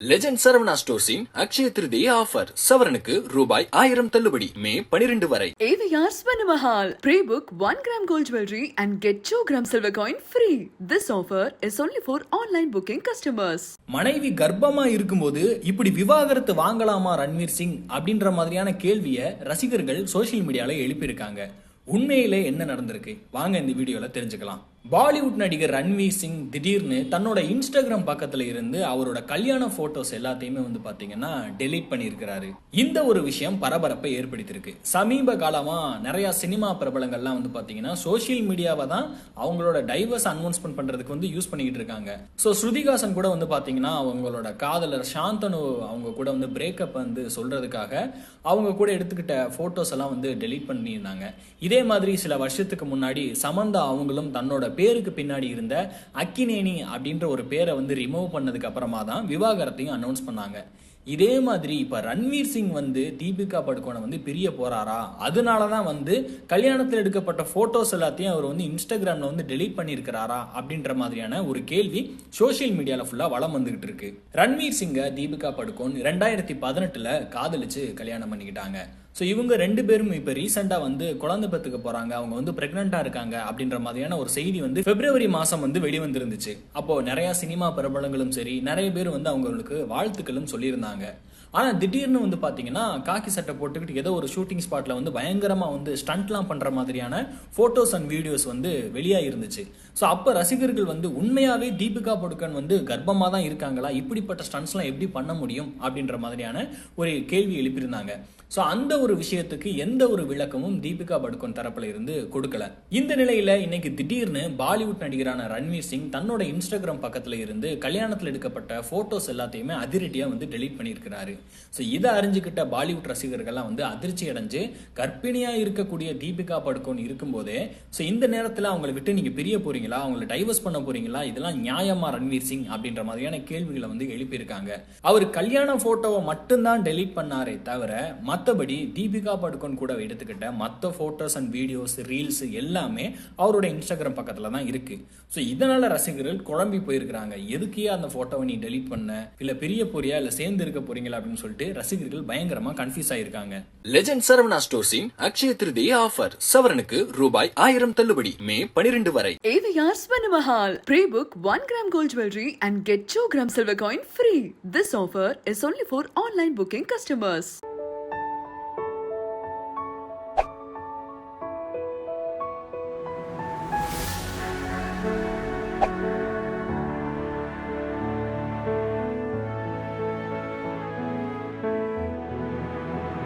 Legend Saravana ஸ்டோர்ஸின் Akshaya Tritiya offer சவரனுக்கு ரூபாய் ஆயிரம் தள்ளுபடி மே பனிரெண்டு வரை AVR Swarnamahal. Pre-book 1 gram gold jewelry and get 2 gram silver coin free. This offer is only for online booking customers. மனைவி கர்ப்பமா இருக்கும்போது இப்படி விவாகரத்து வாங்கலாமா ரன்வீர் சிங் அப்படின்ற மாதிரியான கேள்வியை ரசிகர்கள் சோஷியல் மீடியால எழுப்பியிருக்காங்க உண்மையிலே என்ன நடந்திருக்கு வாங்க இந்த வீடியோல தெரிஞ்சுக்கலாம் பாலிவுட் நடிகர் ரன்வீர் சிங் திடீர்னு தன்னோட இன்ஸ்டாகிராம் பக்கத்துல இருந்து அவரோட கல்யாண போட்டோஸ் எல்லாத்தையுமே வந்து பாத்தீங்கன்னா டெலீட் பண்ணியிருக்கிறாரு. இந்த ஒரு விஷயம் பரபரப்பை ஏற்படுத்தியிருக்கு. சமீப காலமா நிறைய சினிமா பிரபலங்கள்லாம் வந்து பாத்தீங்கன்னா சோஷியல் மீடியாவை தான் அவங்களோட டைவர்ஸ் அனௌன்ஸ்மெண்ட் பண்றதுக்கு வந்து யூஸ் பண்ணிக்கிட்டு இருக்காங்க. ஸோ ஸ்ருதிகாசன் கூட வந்து பாத்தீங்கன்னா அவங்களோட காதலர் சாந்தனு அவங்க கூட வந்து பிரேக்கப் வந்து சொல்றதுக்காக அவங்க கூட எடுத்துக்கிட்ட போட்டோஸ் எல்லாம் வந்து டெலீட் பண்ணியிருந்தாங்க. இதே மாதிரி சில வருஷத்துக்கு முன்னாடி சமந்தா அவங்களும் தன்னோட பேருக்கு பின்னாடி இருந்த அக்கினேனி அப்படின்ற ஒரு பேரை வந்து ரிமூவ் பண்ணதுக்கு அப்புறமா தான் விவாகரத்தையும் அனௌன்ஸ் பண்ணாங்க. இதே மாதிரி இப்போ ரன்வீர் சிங் வந்து தீபிகா படுகோனை வந்து பிரிய போறாரா? அதனால தான் வந்து கல்யாணத்தில் எடுக்கப்பட்ட ஃபோட்டோஸ் எல்லாத்தையும் அவர் வந்து இன்ஸ்டாகிராமில் வந்து டெலீட் பண்ணியிருக்கிறாரா? அப்படின்ற மாதிரியான ஒரு கேள்வி சோஷியல் மீடியாவில் ஃபுல்லாக வளம் வந்துகிட்டு இருக்கு. ரன்வீர் சிங்கை தீபிகா படுகோன் ரெண்டாயிரத்தி பதினெட்டில் காதலிச்சு கல்யாணம் பண்ணிக்கிட்டாங்க. ஸோ இவங்க ரெண்டு பேரும் இப்போ ரீசெண்டாக வந்து குழந்தை பெற்றுக்க போகிறாங்க அவங்க வந்து ப்ரெக்னெண்ட்டாக இருக்காங்க அப்படின்ற மாதிரியான ஒரு செய்தி வந்து பிப்ரவரி மாதம் வந்து வெளிவந்திருந்துச்சு. அப்போது நிறையா சினிமா பிரபலங்களும் சரி நிறைய பேர் வந்து அவங்களுக்கு வாழ்த்துக்களும் சொல்லியிருந்தாங்க. ஆனால் திடீர்னு வந்து பார்த்தீங்கன்னா காக்கி சட்டை போட்டுக்கிட்டு ஏதோ ஒரு ஷூட்டிங் ஸ்பாட்டில் வந்து பயங்கரமாக வந்து ஸ்டண்ட்லாம் பண்ணுற மாதிரியான ஃபோட்டோஸ் அண்ட் வீடியோஸ் வந்து வெளியாக இருந்துச்சு ஸோ அப்போ ரசிகர்கள் வந்து உண்மையாகவே தீபிகா படுகன் வந்து கர்ப்பமாக தான் இருக்காங்களா? இப்படிப்பட்ட ஸ்டண்ட்ஸ்லாம் எப்படி பண்ண முடியும்? அப்படின்ற மாதிரியான ஒரு கேள்வி எழுப்பியிருந்தாங்க. ஸோ அந்த ஒரு விஷயத்துக்கு எந்த ஒரு விளக்கமும் தீபிகா படுகோன் தரப்புல இருந்து கொடுக்கல. இந்த நிலையில இன்னைக்கு திடீர்னு பாலிவுட் நடிகரான ரன்வீர் சிங் தன்னோட இன்ஸ்டாகிராம் பக்கத்துல இருந்து கல்யாணத்தில் எடுக்கப்பட்ட போட்டோஸ் எல்லாத்தையுமே அதிரடியா வந்து டெலீட் பண்ணியிருக்கிறாரு. ஸோ இதை அறிஞ்சுக்கிட்ட பாலிவுட் ரசிகர்கள்லாம் வந்து அதிர்ச்சி அடைஞ்சு கர்ப்பிணியா இருக்கக்கூடிய தீபிகா படுகோன் இருக்கும்போதே ஸோ இந்த நேரத்தில் அவங்களை விட்டு நீங்க பிரிய போறீங்களா? அவங்கள டைவர்ஸ் பண்ண போறீங்களா? இதெல்லாம் நியாயமா ரன்வீர் சிங் அப்படின்ற மாதிரியான கேள்விகளை வந்து எழுப்பியிருக்காங்க. அவர் கல்யாண போட்டோவை மட்டும்தான் டெலீட் பண்ணாரே தவிர மற்றபடி தீபிகா படுகோன் கூட எடுத்துக்கிட்ட மற்ற ஃபோட்டோஸ் அண்ட் வீடியோஸ் ரீல்ஸ் எல்லாமே அவரோட இன்ஸ்டாகிராம் பக்கத்தில் தான் இருக்கு. ஸோ இதனால ரசிகர்கள் குழம்பி போயிருக்கிறாங்க. எதுக்கே அந்த ஃபோட்டோவை நீ டெலீட் பண்ண? இல்லை பிரிய போறியா? இல்லை சேர்ந்து இருக்க போறீங்களா? அப்படின்னு சொல்லிட்டு ரசிகர்கள் பயங்கரமா கன்ஃபியூஸ் ஆயிருக்காங்க லெஜண்ட் சரவணா ஸ்டோர்ஸின் அக்ஷய திருதிய ஆஃபர் சவரனுக்கு ரூபாய் ஆயிரம் தள்ளுபடி மே பனிரெண்டு வரை AVR Swarnamahal. Pre-book 1 gram gold jewelry and get 2 gram silver coin free. This offer is only for online booking customers.